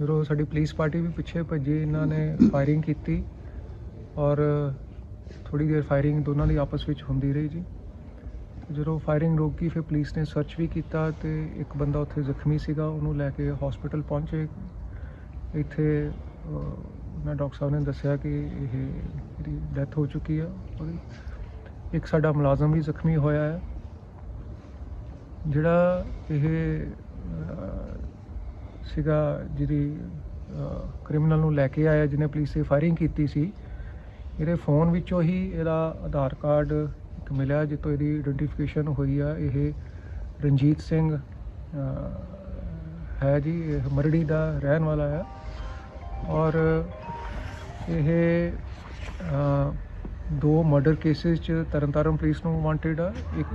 ਜਦੋਂ ਸਾਡੀ police party ਵੀ ਪਿੱਛੇ ਭੱਜੀ ਇਹਨਾਂ ਨੇ ਫਾਇਰਿੰਗ ਕੀਤੀ ਔਰ ਥੋੜੀ ਦੇਰ ਫਾਇਰਿੰਗ ਦੋਨਾਂ ਦੀ ਆਪਸ ਵਿੱਚ ਹੁੰਦੀ ਰਹੀ ਜੀ। ਜਦੋਂ ਫਾਇਰਿੰਗ ਰੋਕੀ ਫਿਰ ਪੁਲਿਸ ਨੇ ਸਰਚ ਵੀ ਕੀਤਾ ਤੇ ਇੱਕ ਬੰਦਾ ਉੱਥੇ ਜ਼ਖਮੀ ਸੀਗਾ ਉਹਨੂੰ ਲੈ ਕੇ ਹਸਪੀਟਲ ਪਹੁੰਚੇ। ਇੱਥੇ ਅਹ, ਮੈਂ ਡਾਕਟਰ ਸਾਹਿਬ ਨੇ ਦੱਸਿਆ ਕਿ ਇਹ ਇਹਦੀ ਡੈਥ ਹੋ ਚੁੱਕੀ ਆ ਉਹਦੀ। ਇੱਕ ਸਾਡਾ ਮੁਲਾਜ਼ਮ ਵੀ ਜ਼ਖਮੀ ਹੋਇਆ ਹੈ ਜਿਹੜਾ ਇਹ ਸੀਗਾ, ਜਿਹਦੀ ਕ੍ਰਿਮੀਨਲ ਨੂੰ ਲੈ ਕੇ ਆਇਆ, ਜਿਹਨੇ ਪੁਲਿਸ ਤੇ ਫਾਇਰਿੰਗ ਕੀਤੀ ਸੀ। ਇਹਦੇ ਫੋਨ ਵਿੱਚੋਂ ਹੀ ਇਹਦਾ ਆਧਾਰ ਕਾਰਡ ਇੱਕ ਮਿਲਿਆ ਜਿੱਤੋਂ ਇਹਦੀ ਆਇਡੈਂਟੀਫਿਕੇਸ਼ਨ ਹੋਈ ਆ। ਇਹ ਰਣਜੀਤ ਸਿੰਘ ਹੈ ਜੀ, ਇਹ ਮਰੜੀ ਦਾ ਰਹਿਣ ਵਾਲਾ ਹੈ ਔਰ ਇਹ ਦੋ ਮਰਡਰ ਕੇਸਿਸ ਚ ਤਰਨਤਾਰਨ ਪੁਲਿਸ ਨੂੰ ਵਾਂਟਡ ਆ। ਇੱਕ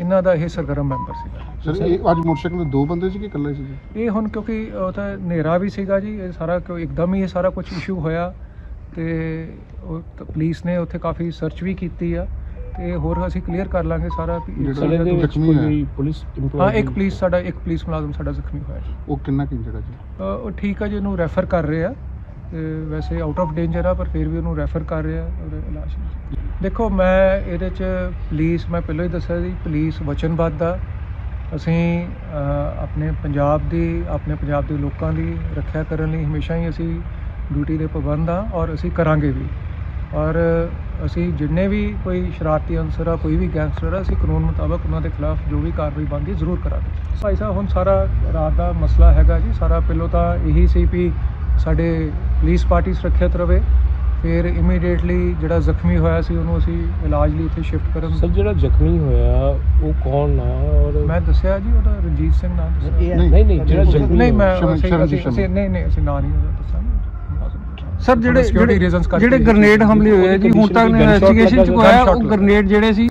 ਇਹਨਾਂ ਦਾ ਇਹ ਸਰਗਰਮ ਮੈਂਬਰ ਸੀਗਾ। ਸਰ ਇਹ ਅੱਜ ਮੋਟਰਸਾਈਕਲ ਤੇ ਦੋ ਬੰਦੇ ਸੀ ਕਿ ਇਕੱਲੇ ਸੀ ਇਹ ਹੁਣ ਕਿਉਂਕਿ ਉਹ ਤਾਂ ਹਨੇਰਾ ਵੀ ਸੀਗਾ ਜੀ ਇਹ ਸਾਰਾ ਕਿਉਂ ਇੱਕਦਮ ਹੀ ਇਹ ਸਾਰਾ ਕੁਝ ਇਸ਼ੂ ਹੋਇਆ ਤੇ ਉਹ ਤਾਂ ਪੁਲਿਸ ਨੇ ਉੱਥੇ ਕਾਫੀ ਸਰਚ ਵੀ ਕੀਤੀ ਆ ਤੇ ਹੋਰ ਅਸੀਂ ਕਲੀਅਰ ਕਰ ਲਾਂਗੇ ਸਾਰਾ ਵੀ ਇਹ ਜਿਹੜਾ ਸਾਰਾ- ਜ਼ਖਮੀ ਹੈ ਪੁਲਿਸ ਹਾਂ ਇੱਕ ਪੁਲਿਸ ਸਾਡਾ ਇੱਕ ਪੁਲਿਸ ਮੁਲਾਜ਼ਮ ਸਾਡਾ ਜ਼ਖਮੀ ਹੋਇਆ ਜੀ। ਉਹ ਕਿੰਨਾ ਕਿ ਜਿਹੜਾ ਜੀ? ਅ, ਉਹ ਠੀਕ ਆ ਜੀ ਉਹਨੂੰ ਰੈਫਰ ਕਰ ਰਹੇ ਆ। ਵੈਸੇ ਆਊਟ ਆਫ ਡੇਂਜਰ ਆ, ਪਰ ਫਿਰ ਵੀ ਉਹਨੂੰ ਰੈਫਰ ਕਰ ਰਿਹਾ ਆ ਉਹਦੇ ਇਲਾਜ ਦੇਖੋ, ਮੈਂ ਇਹਦੇ ਚ ਪੁਲਿਸ ਮੈਂ ਪਹਿਲਾਂ ਹੀ ਦੱਸਿਆ ਸੀ ਪੁਲਿਸ ਵਚਨਬੱਧ ਆ। ਅਸੀਂ ਆਪਣੇ ਪੰਜਾਬ ਦੀ, ਆਪਣੇ ਪੰਜਾਬ ਦੇ ਲੋਕਾਂ ਦੀ ਰੱਖਿਆ ਕਰਨ ਲਈ ਹਮੇਸ਼ਾ ਹੀ ਅਸੀਂ ਡਿਊਟੀ ਦੇ ਪਾਬੰਦ ਆ ਔਰ ਅਸੀਂ ਕਰਾਂਗੇ ਵੀ। ਔਰ ਅਸੀਂ ਜਿੰਨੇ ਵੀ ਕੋਈ ਸ਼ਰਾਰਤੀ ਅਨਸਰ ਆ, ਕੋਈ ਵੀ ਗੈਂਗਸਟਰ ਆ, ਅਸੀਂ ਕਾਨੂੰਨ ਮੁਤਾਬਕ ਉਹਨਾਂ ਦੇ ਖਿਲਾਫ ਜੋ ਵੀ ਕਾਰਵਾਈ ਬਣਦੀ ਜ਼ਰੂਰ ਕਰਾਂਗੇ। ਭਾਈ ਸਾਹਿਬ, ਹੁਣ ਸਾਰਾ ਰਾਤ ਦਾ ਮਸਲਾ ਹੈਗਾ ਜੀ, ਸਾਰਾ ਪਹਿਲੋਂ ਤਾਂ ਇਹੀ ਸੀ ਵੀ ਸਾਡੇ ਪੁਲਿਸ ਪਾਰਟੀ ਸੁਰੱਖਿਅਤ ਰਵੇ ਫਿਰ ਇਮੀਡੀਏਟਲੀ ਜਿਹੜਾ ਜ਼ਖਮੀ ਹੋਇਆ ਸੀ ਉਹਨੂੰ ਅਸੀਂ ਇਲਾਜ ਲਈ ਇੱਥੇ ਸ਼ਿਫਟ ਕਰਨ ਸਰ ਜਿਹੜਾ ਜ਼ਖਮੀ ਹੋਇਆ ਉਹ ਕੌਣ ਆ ਔਰ ਮੈਂ ਦੱਸਿਆ ਜੀ ਉਹਦਾ ਰਣਜੀਤ ਸਿੰਘ ਨਾਮ ਦੱਸਿਆ। ਨਹੀਂ, ਨਹੀਂ ਜਿਹੜਾ ਜ਼ਖਮੀ ਨਹੀਂ ਮੈਂ ਅਸੀਂ ਨਹੀਂ ਨਹੀਂ ਅਸੀਂ ਨਾਂ ਨਹੀਂ ਉਹਦਾ ਦੱਸਾਂਗੇ ਸਰ ਜਿਹੜੇ ਜਿਹੜੇ ਗ੍ਰਨੇਡ ਹਮਲੇ ਹੋਏ ਜੀ ਹੁਣ ਤੱਕ ਇਨਵੈਸਟੀਗੇਸ਼ਨ ਚ ਕੋਈ ਆਇਆ ਉਹ। ਗ੍ਰਨੇਡ ਜਿਹੜੇ ਸੀ